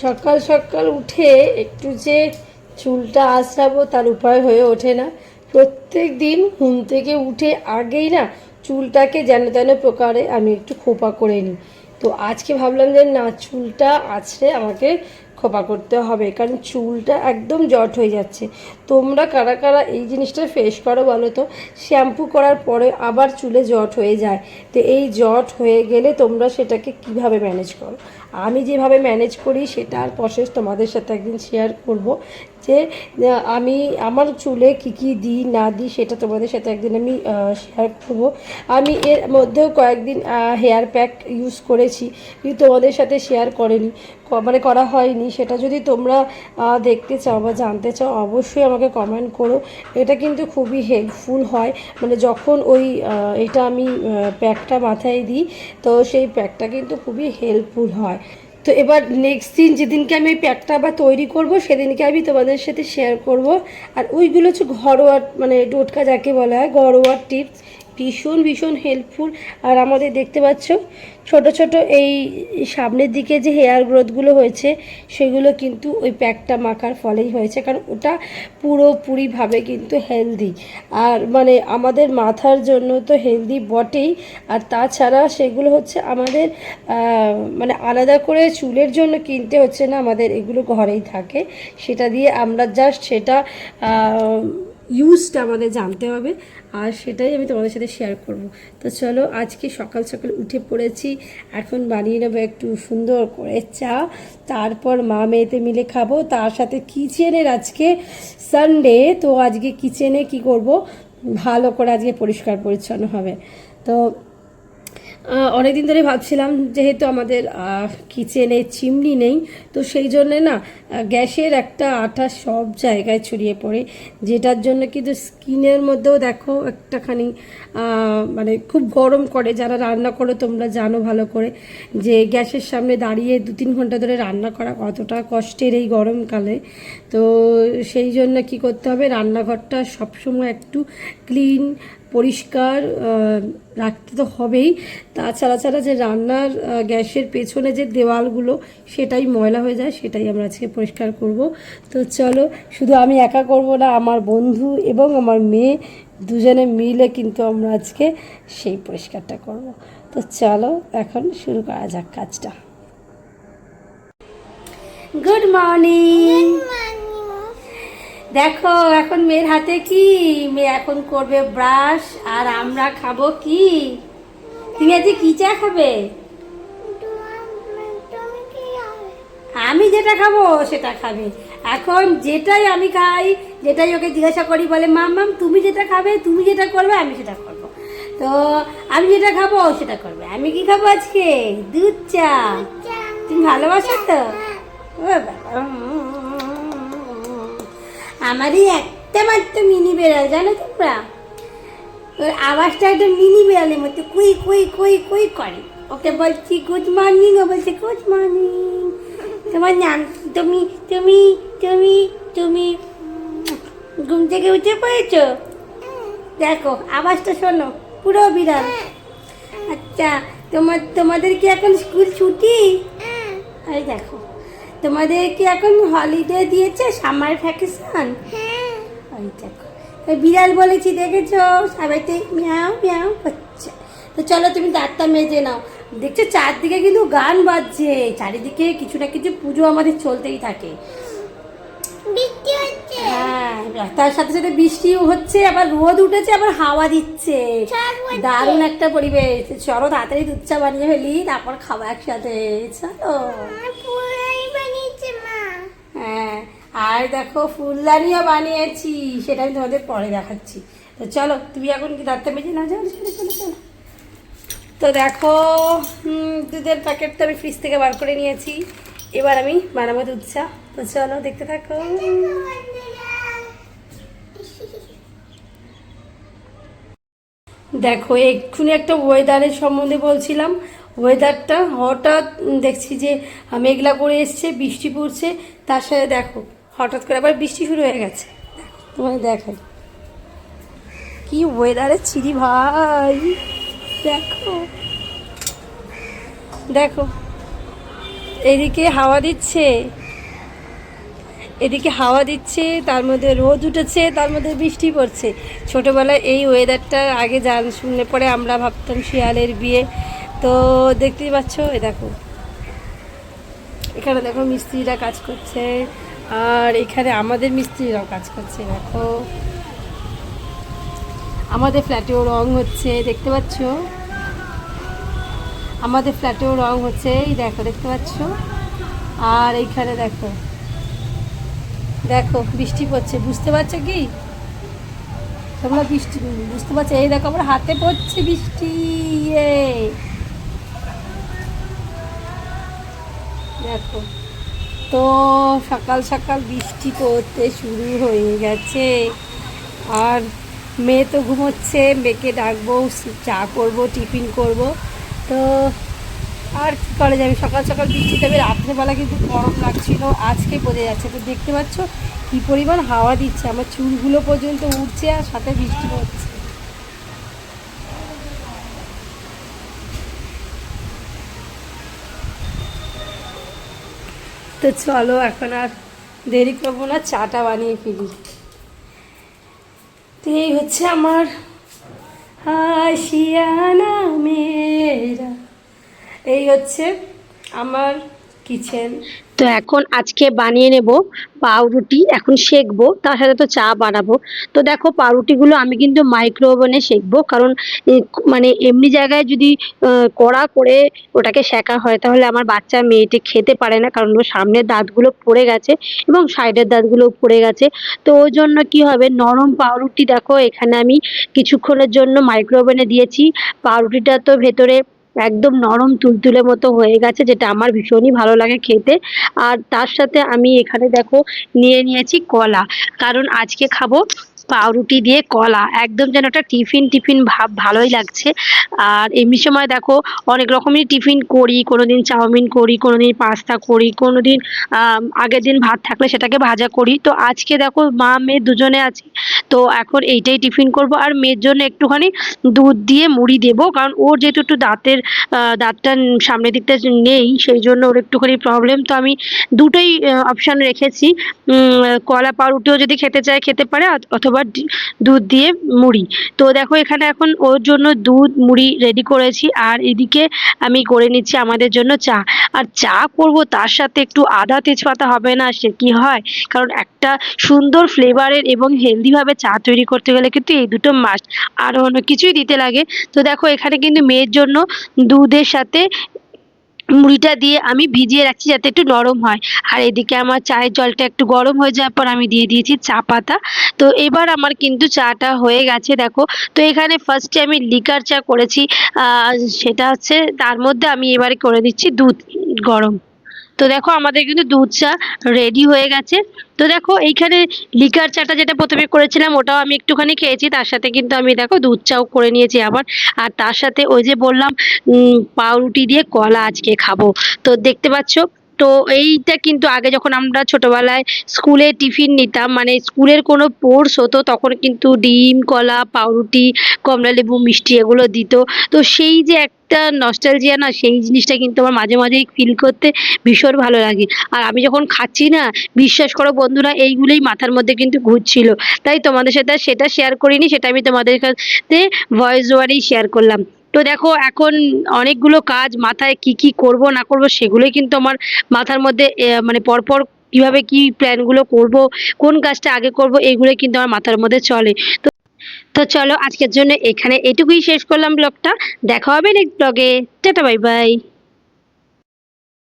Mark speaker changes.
Speaker 1: সকাল সকাল উঠে একটু যে চুলটা আঁচড়াবো তার উপায় হয়ে ওঠে না। প্রত্যেক দিন ঘুম থেকে উঠে আগেই না চুলটাকে যেন তেন প্রকারে আমি একটু খোপা করে নিই। তো আজকে ভাবলাম যে না, চুলটা আছড়ে আমাকে খোপা করতে হবে, কারণ চুলটা একদম জট হয়ে যাচ্ছে। তোমরা কারা কারা এই জিনিসটা ফেস করো বলো তো? শ্যাম্পু করার পরে আবার চুলে জট হয়ে যায়। তো এই জট হয়ে গেলে তোমরা সেটাকে কীভাবে ম্যানেজ করো? আমি যেভাবে ম্যানেজ করি সেটার প্রসেস তোমাদের সাথে একদিন শেয়ার করব। যে আমি আমার চুলে কি কি দিই, না দিই, সেটা তোমাদের সাথে একদিন আমি শেয়ার করব। আমি এর মধ্যেও কয়েকদিন হেয়ার প্যাক ইউজ করেছি। কিন্তু তোমাদের সাথে শেয়ার করেনি। মানে করা হয়নি। সেটা যদি তোমরা দেখতে চাও বা জানতে চাও, অবশ্যই আমাকে কমেন্ট করো। এটা কিন্তু খুবই হেল্পফুল হয়। মানে যখন ওই এটা আমি প্যাকটা মাথায় দিই, তো সেই প্যাকটা কিন্তু খুবই হেল্পফুল হয়। তো এবার নেক্সট দিন যেদিনকে আমি ওই প্যাকটা আবার তৈরি করব, সেদিনকে আমি তোমাদের সাথে শেয়ার করব। আর ওইগুলো হচ্ছে ঘরোয়া মানে টোটকা যাকে বলা হয়, ঘরোয়া টিপস ভীষণ ভীষণ হেল্পফুল আর আমাদের দেখতে পাচ্ছ, ছোট ছোট এই সামনের দিকে যে হেয়ার গ্রোথগুলো হয়েছে, সেগুলো কিন্তু ওই প্যাকটা মাখার ফলেই হয়েছে। কারণ ওটা পুরোপুরিভাবে কিন্তু হেলদি আর মানে আমাদের মাথার জন্য তো হেলদি বটেই। আর তাছাড়া সেগুলো হচ্ছে আমাদের মানে আলাদা করে চুলের জন্য কিনতে হচ্ছে না। আমাদের এগুলো ঘরেই থাকে। সেটা দিয়ে আমরা জাস্ট সেটা ইউজটা আমাদের জানতে হবে। আর সেটাই আমি তোমাদের সাথে শেয়ার করব। তো চলো, আজকে সকাল সকাল উঠে পড়েছি, এখন বানিয়ে নেব একটু সুন্দর করে চা, তারপর মা মেয়েতে মিলে খাব, তার সাথে কিচেনের আজকে সানডে তো আজকে কিচেনে কি করব? ভালো করে আজকে পরিষ্কার পরিচ্ছন্ন হবে। তো অনেক দিন ধরে ভাবছিলাম যেহেতু আমাদের কিচেনে চিমনি নেই, তো সেই জন্যে না গ্যাসের একটা আঠা সব জায়গায় ছড়িয়ে পড়ে, যেটার জন্য কিন্তু স্কিনের মধ্যেও দেখো একটাখানি মানে খুব গরম করে, যারা রান্না করো তোমরা জানো ভালো করে, যে গ্যাসের সামনে দাঁড়িয়ে দু তিন ঘণ্টা ধরে রান্না করা কতটা কষ্টের এই গরমকালে, তো সেই জন্য কি করতে হবে, রান্নাঘরটা সবসময় একটু ক্লিন পরিষ্কার রাখতে তো হবেই। তাছাড়া ছাড়া যে রান্নার গ্যাসের পেছনে যে দেওয়ালগুলো, সেটাই ময়লা হয়ে যায়, সেটাই আমরা আজকে পরিষ্কার করব। তো চলো, শুধু আমি একা করব না, আমার বন্ধু এবং আমার মেয়ে দুজনে মিলে কিন্তু আমরা আজকে সেই পরিষ্কারটা করব। তো চলো, এখন শুরু করা যাক কাজটা। Good morning. দেখো এখন মেয়ের হাতে কি? মেয়ে এখন করবে ব্রাশ আর আমরা খাব কি? তুমি আজকে কি চা খাবে? আমি যেটা খাব সেটা খাবে। এখন যেটাই আমি খাই যেটাই ওকে জিজ্ঞাসা করি বলে মাম মাম তুমি যেটা খাবে তুমি যেটা করবে আমি সেটা করব। তো আমি যেটা খাব সেটা করবে। আমি কি খাব আজকে? দুধ চা। তুমি ভালোবাসো তো? ও বাবা। আমারই একটা মাত্র মিনি বেড়াল জানো তোমরা? ওর আওয়াজটা একদম মিনি বেড়ালের মতো কুই কুই কুই কুই করে। ওকে বলছি গুড মর্নিং ও বলছে গুড মর্নিং তোমার নাম তুমি তুমি তুমি তুমি ঘুম থেকে উঠে পড়েছো? দেখো আওয়াজটা শোনো পুরো বিড়াল। আচ্ছা তোমার তোমাদের কি এখন স্কুল ছুটি? আরে দেখো। তোমাদের কি এখন হলিডে দিয়েছে সামার ভ্যাকেশন ওই দেখো। বিড়াল বলেছি দেখেছ? সবাইতে মিয়াও মিয়াও করছে। তো চলো তুমি দাঁতটা মেজে নাও। দেখছ চারদিকে কিন্তু গান বাজছে। চারিদিকে কিছু না কিছু পুজো আমাদের চলতেই থাকে। হ্যাঁ তার সাথে সাথে বৃষ্টিও হচ্ছে আবার রোদ উঠেছে আবার হাওয়া দিচ্ছে। দারুণ একটা পরিবেশ। চলো তাড়াতাড়ি দুধ চা বানিয়ে ফেলি তারপর খাব একসাথে। চলো। হ্যাঁ আর দেখো ফুলদানিও বানিয়েছি, সেটা আমি তোমাদের পরে দেখাচ্ছি। তো চলো, তুমি এখন কি দাঁতটা মেজে না যাও চলো চলো চলো তো দেখো দুধের প্যাকেট তো আমি ফ্রিজ থেকে বার করে নিয়েছি। এবার আমি বানাবো দুধ চা। তো চলো, দেখতে থাকো। দেখো, এক্ষুনি একটা ওয়েদারের সম্বন্ধে বলছিলাম। ওয়েদারটা হঠাৎ দেখছি যে মেঘলা করে এসছে, বৃষ্টি পড়ছে, তার সাথে দেখো, হঠাৎ করে আবার বৃষ্টি শুরু হয়ে গেছে। তোমায় দেখাই। কি ওয়েদারে ছিরি ভাই। দেখো। দেখো। এদিকে হাওয়া দিচ্ছে। এদিকে হাওয়া দিচ্ছে, তার মধ্যে রোদ উঠেছে, তার মধ্যে বৃষ্টি পড়ছে। ছোটোবেলায় এই ওয়েদারটা আগে জান শুনলে পরে আমরা ভাবতাম শিয়ালের বিয়ে। তো দেখতেই পাচ্ছ, এ দেখো। এখানে দেখো মিস্ত্রিরা কাজ করছে, আর এখানে আমাদের মিস্ত্রিরাও কাজ করছে, দেখো। আমাদের ফ্ল্যাটেও রং হচ্ছে, দেখতে পাচ্ছ? আমাদের ফ্ল্যাটেও রং হচ্ছে, এই দেখো, দেখতে পাচ্ছ? আর এইখানে দেখো দেখো, বৃষ্টি পড়ছে, বুঝতে পারছ কি? তোমরা বৃষ্টি, বুঝতে পারছ? এই দেখো, আমার হাতে পড়ছে বৃষ্টি দেখো। তো সকাল সকাল বৃষ্টি পড়তে শুরু হয়ে গেছে। আর মেয়ে তো ঘুমোচ্ছে, মেয়েকে ডাকবো, চা করব, টিফিন করব। তো আর কী করা যাবে? সকাল সকাল বৃষ্টি দেবে রাত্রেবেলা কিন্তু গরম লাগছিল, আজকে বোঝা যাচ্ছে। তো দেখতে পাচ্ছ কী পরিমাণ হাওয়া দিচ্ছে। আমার চুলগুলো পর্যন্ত উঠছে আর সাথে বৃষ্টি পড়ছে। তো চলো, এখন আর দেরি করব না, চাটা বানিয়ে ফেলি। তো এই হচ্ছে আমার হাসিয়ানা মেয়েরা। এই হচ্ছে আমার কিচেন তো এখন আজকে বানিয়ে নেব পাউরুটি, এখন সেকবো তার সাথে তো চা বানাবো। তো দেখো পাউরুটিগুলো আমি কিন্তু মাইক্রো ওভেনে সেকবো কারণ মানে এমনি জায়গায় যদি কড়া করে ওটাকে শেখা হয়, তাহলে আমার বাচ্চা মেয়েটি খেতে পারে না, কারণ ওর সামনের দাঁতগুলো পড়ে গেছে এবং সাইডের দাঁতগুলো পড়ে গেছে। তো ওই জন্য কি হবে, নরম পাউরুটি দেখো, এখানে আমি কিছুক্ষণের জন্য মাইক্রো ওভেনে দিয়েছি। পাউরুটিটা তো ভেতরে একদম নরম তুলতুলে মতো হয়ে গেছে, যেটা আমার ভীষণই ভালো লাগে খেতে। আর তার সাথে আমি এখানে দেখো, নিয়ে নিয়েছি কলা। কারণ আজকে খাব পাউরুটি দিয়ে কলা, একদম যেন একটা টিফিন টিফিন ভাব ভালোই লাগছে। আর এমনি সময় দেখো, অনেক রকমেরই টিফিন করি কোনো দিন চাউমিন করি কোনো দিন পাস্তা করি কোনো দিন আগের দিন ভাত থাকলে সেটাকে ভাজা করি। তো আজকে দেখো, মা, মেয়ে দুজনে আছি, তো এখন এইটাই টিফিন করব। আর মেয়ের জন্য একটুখানি দুধ দিয়ে মুড়ি দেবো, কারণ ওর যেহেতু একটু দাঁতের দাঁতটা সামনের দিকটা নেই, সেই জন্য ওর একটুখানি প্রবলেম তো আমি দুটোই অপশান রেখেছি। কলা পাউরুটিও যদি খেতে চায়, খেতে পারে, অথবা ডি- দুধ দিয়ে মুড়ি। তো দেখো এখানে এখন ওর জন্য দুধ, মুড়ি রেডি করেছি আর এদিকে আমি করে নিচ্ছি আমাদের জন্য চা। আর চা করব তার সাথে একটু আদা তেজপাতা হবে না, সে কি হয়? কারণ একটা সুন্দর ফ্লেভারের এবং হেলদিভাবে চা তৈরি করতে গেলে কিন্তু এই দুটো মাস্ট আর অন্য কিছুই দিতে লাগে। তো দেখো এখানে কিন্তু মেয়ের জন্য দুধের সাথে মুড়িটা দিয়ে আমি ভিজিয়ে রাখছি যাতে একটু নরম হয়। আর এদিকে আমার চায়ের জলটা একটু গরম হয়ে যাওয়ার পর আমি দিয়ে দিয়েছি চা পাতা। তো এবার আমার কিন্তু চাটা হয়ে গেছে, দেখো। তো এখানে ফার্স্টে আমি লিকার চা করেছি সেটা হচ্ছে তার মধ্যে আমি এবারে করে দিচ্ছি দুধ গরম। তো দেখো আমাদের কিন্তু দুধ চা রেডি হয়ে গেছে। তো দেখো এইখানে লিকার চাটা যেটা প্রথমে করেছিলাম, ওটাও আমি একটুখানি খেয়েছি। তার সাথে কিন্তু আমি দেখো দুধ চাও করে নিয়েছি আবার। আর তার সাথে ওই যে বললাম পাউরুটি দিয়ে কলা আজকে খাব। তো দেখতে পাচ্ছ তো এইটা কিন্তু আগে যখন আমরা ছোটবেলায় স্কুলে টিফিন নিতাম মানে স্কুলের কোনো কোর্স হতো, তখন কিন্তু ডিম, কলা, পাউরুটি, কমলা লেবু, মিষ্টি এগুলো দিত। তো সেই যে একটা নস্টালজিয়া না, সেই জিনিসটা কিন্তু আমার মাঝে মাঝেই ফিল করতে ভীষণ ভালো লাগে। আর আমি যখন খাচ্ছি না, বিশ্বাস করো বন্ধুরা, এইগুলোই মাথার মধ্যে কিন্তু ঘুরছিল। তাই তোমাদের সাথে সেটা শেয়ার করিনি, সেটা আমি তোমাদের সাথে ভয়েস ওভারেই শেয়ার করলাম। তো দেখো, এখন অনেকগুলো কাজ মাথায় কি কি করব, না করব, সেগুলোই কিন্তু আমার মাথার মধ্যে মানে পরপর কীভাবে কি প্ল্যানগুলো করব, কোন কাজটা আগে করব, এইগুলোই কিন্তু আমার মাথার মধ্যে চলে। তো তো চলো আজকের জন্য এখানে এটুকুই শেষ করলাম ব্লগটা দেখা হবে নেক্সট ব্লগে টাটা বাই বাই